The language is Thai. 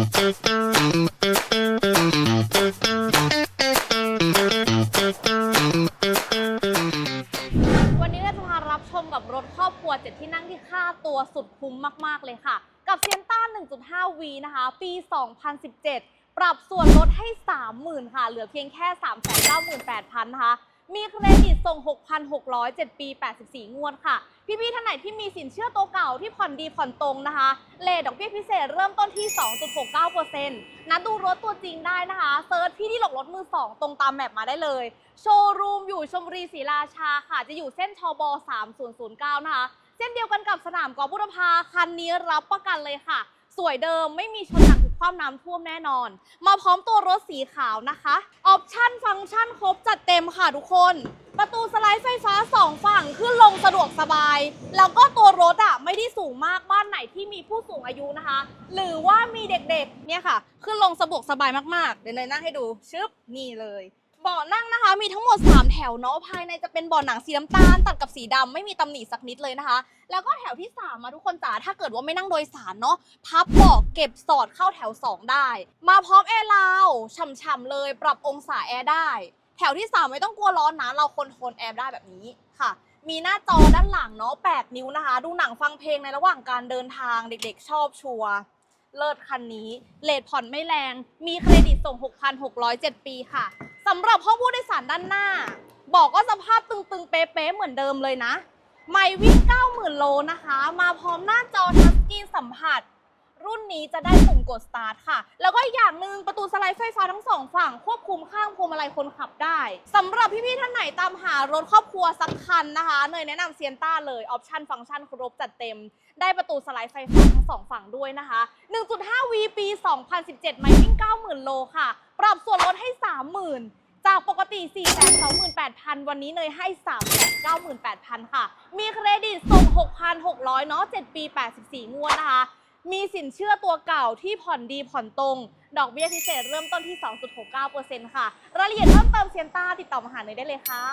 วันนี้เราจะพารับชมกับรถครอบครัวเจ็ดที่นั่งที่ค่าตัวสุดคุ้มมาก ๆ เลยค่ะ กับเซียนต้า 1.5V นะคะ ปี 2017 ปรับส่วนลดให้ 30,000 ค่ะ เหลือเพียงแค่ 398,000 นะคะ มีเครดิตส่ง 6,600 7 ปี 84 งวดค่ะ พี่ๆ ท่านไหนที่มีสินเชื่อตัวเก่าที่ผ่อนดีผ่อนตรงนะคะ เลทดอกเบี้ยพิเศษเริ่มต้นที่ 2.69%นัดดูรถตัวจริงได้นะคะเซิร์ชพี่ที่หลอกรถมือ 2 ตรงตามแมปมาได้เลย โชว์รูมอยู่ชมบุรีศรีราชาค่ะ จะอยู่เส้นชบ 3009 นะคะ เส้นเดียวกันกับสนามกอล์ฟบุรพาคันนี้รับประกันเลยค่ะ สวยเดิมไม่มีชนหนักหรือความน้ำท่วมแน่นอน มาพร้อมตัวรถสีขาวนะคะออปชั่นฟังก์ชันครบจัดเต็มค่ะทุกคน ประตูสไลด์ไฟฟ้า 2 ฝั่งขึ้นลงสะดวกสบาย แล้วก็ตัวรถอะไม่ได้สูงมากบ้านไหนที่มีผู้สูงอายุนะคะ หรือว่ามีเด็กๆเนี่ยค่ะ ขึ้นลงสะดวกสบายมากๆ เดี๋ยวเนยนั่งให้ดูชึบนี่เลย บาะนั่งนะคะ มีทั้งหมด 3 แถวเนาะภายในจะเป็นเบาะหนังสีน้ำตาล ตัดกับสีดำไม่มีตำหนิสักนิดเลยนะคะ แล้วก็แถวที่ 3 มาทุกคนจ๋าถ้าเกิดว่าไม่นั่งโดยสารเนาะพับเบาะเก็บสอดเข้าแถว 2 ได้ มาพร้อมแอร์ลาวฉ่ำๆเลย ปรับองศาแอร์ได้ แถวที่ 3 ไม่ต้องกลัวร้อนนะเราคนโทรลแอร์ได้แบบนี้ค่ะมีหน้าจอด้านหลังเนาะ8นิ้วนะคะ ดูหนังฟังเพลงในระหว่างการเดินทางเด็กๆ ชอบชัวร์ เลิศคันนี้เลทผ่อนไม่แรง มีเครดิตส่ง 6,607 ปีค่ะสำหรับห้องผู้โดยสารด้านหน้า บอกก็สภาพตึงๆ เป๊ะๆ เหมือนเดิมเลยนะ ไม่วิ่ง 90,000 โลนะคะ มาพร้อมหน้าจอทัชสกรีนสัมผัส รุ่นนี้จะได้ปุ่มกดสตาร์ทค่ะ แล้วก็อย่างหนึ่งประตูส ลด์ไฟฟ้าทั้งสองฝั่งควบคุมข้างพวงมาลัยคนขับได้สำหรับพี่ๆท่านไหนตามหารถครอบครัวสักคันนะคะเนยแนะนำเซียนต้าเลยออปชันฟังก์ชันครบจัดเต็ม ได้ประตูสไลด์ไฟฟ้าทั้งสองฝั่งด้วยนะคะ 1.5 V ปี 2017 ไม่วิ่ง 90,000 โลค่ะ ปรับส่วนลดให้ 30,000จากปกติ 428,000 วันนี้เนยให้ 398,000 ค่ะ มีเครดิตส่ง 6,600 เนาะ 7 ปี 84 งวดนะคะ มีสินเชื่อตัวเก่าที่ผ่อนดีผ่อนตรง ดอกเบี้ยพิเศษเริ่มต้นที่ 2.69%ค่ะ รายละเอียดเพิ่มเติมเซียนต้าติดต่อมาหาเนยได้เลยค่ะ